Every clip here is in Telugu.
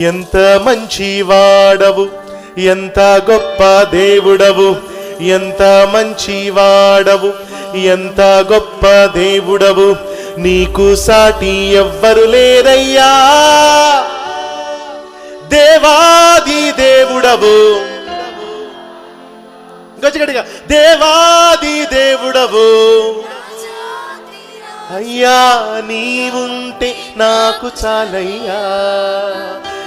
ఎంత మంచి వాడవు ఎంత గొప్ప దేవుడవు ఎంత మంచి వాడవు ఎంత గొప్ప దేవుడవు నీకు సాటి ఎవ్వరు లేరయ్యా. దేవాది దేవుడవు. గట్టిగా దేవాది దేవుడవు. అయ్యా నీవుంటే నాకు చాలయ్యా.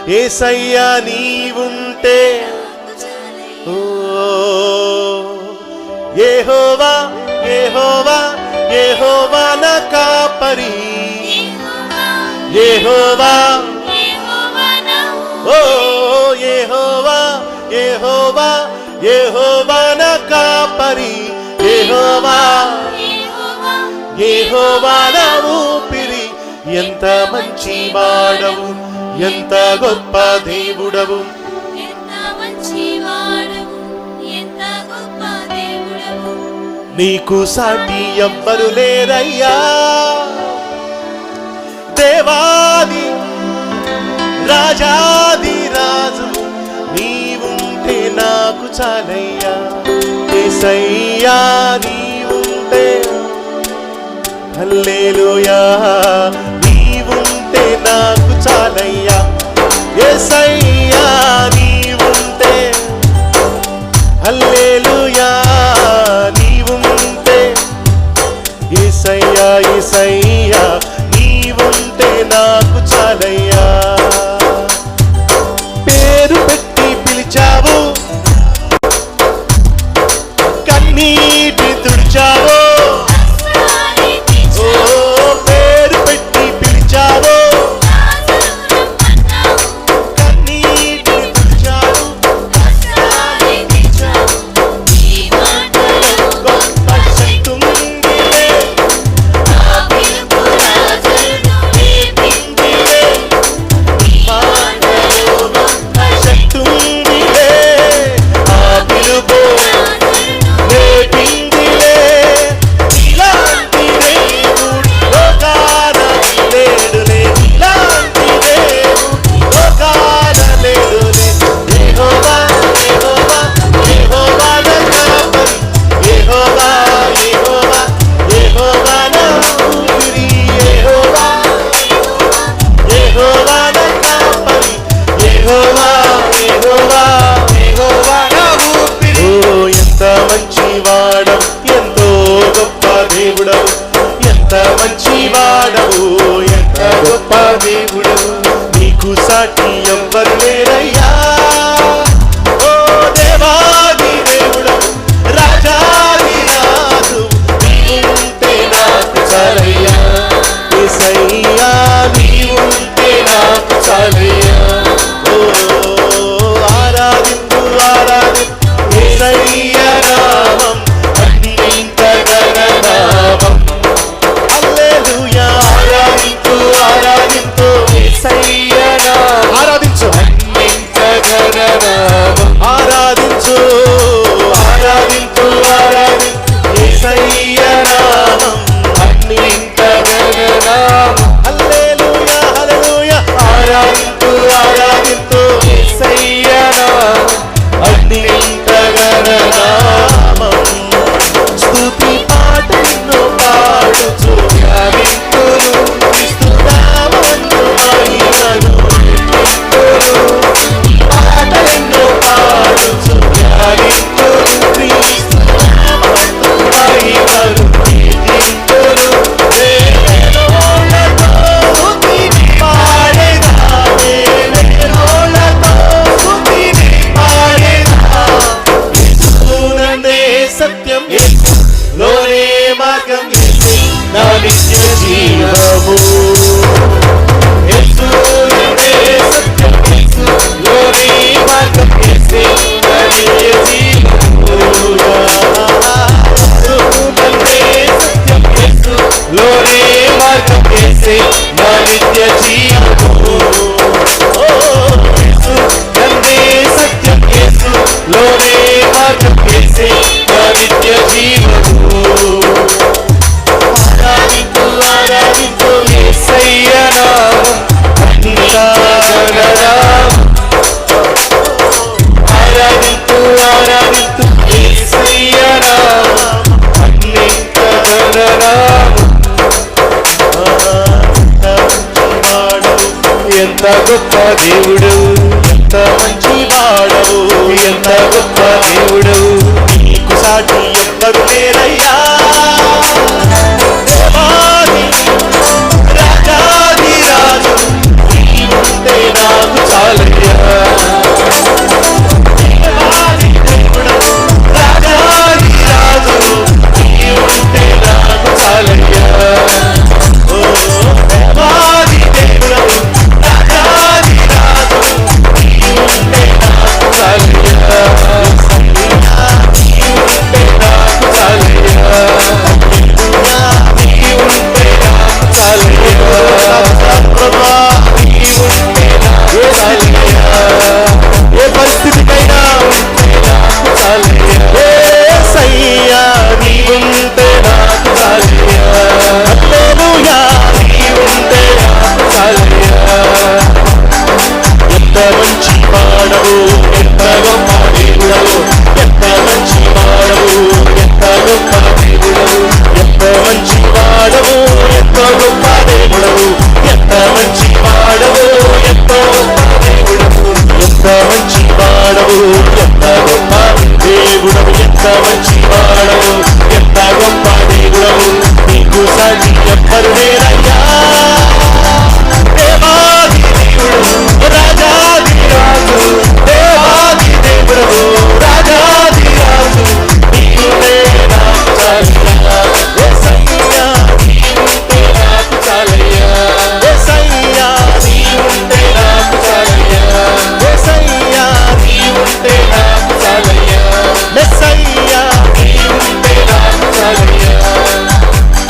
ఏసయ్యా నీవుంటే. ఏహోవా ఏహోవా ఏహోవా నా కాపరి. ఏహోవా ఓ ఏహోవా ఏహోవా ఏహోవా నా కాపరి. ఏహోవా ఏహోవా నా ఊపిరి. ఎంత మంచి వాడవు. ఎంత గొప్ప దేవుడవు. నీకు సాటి ఎవ్వరు లేరయ్యా. దేవాది రాజాది రాజు నీవుంటే నాకు చాలయ్యా. ఏసయ్యా నీవుంటే. హల్లేలుయా నీవుంటే నాకు చాలయ్యా ఏసయ్యా నీవుంటే. హల్లేలుయా నీవుంటే. ఏసయ్యా ఏసయ్యా నీవుంటే నాకు చాలయ్యా. పేరు పెట్టి పిలిచావు కన్నీటి తుడిచావు సాటి ఎవ్వరు లేరయ్యా.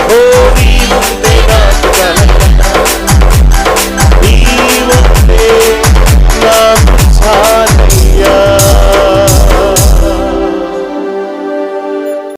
Oh, we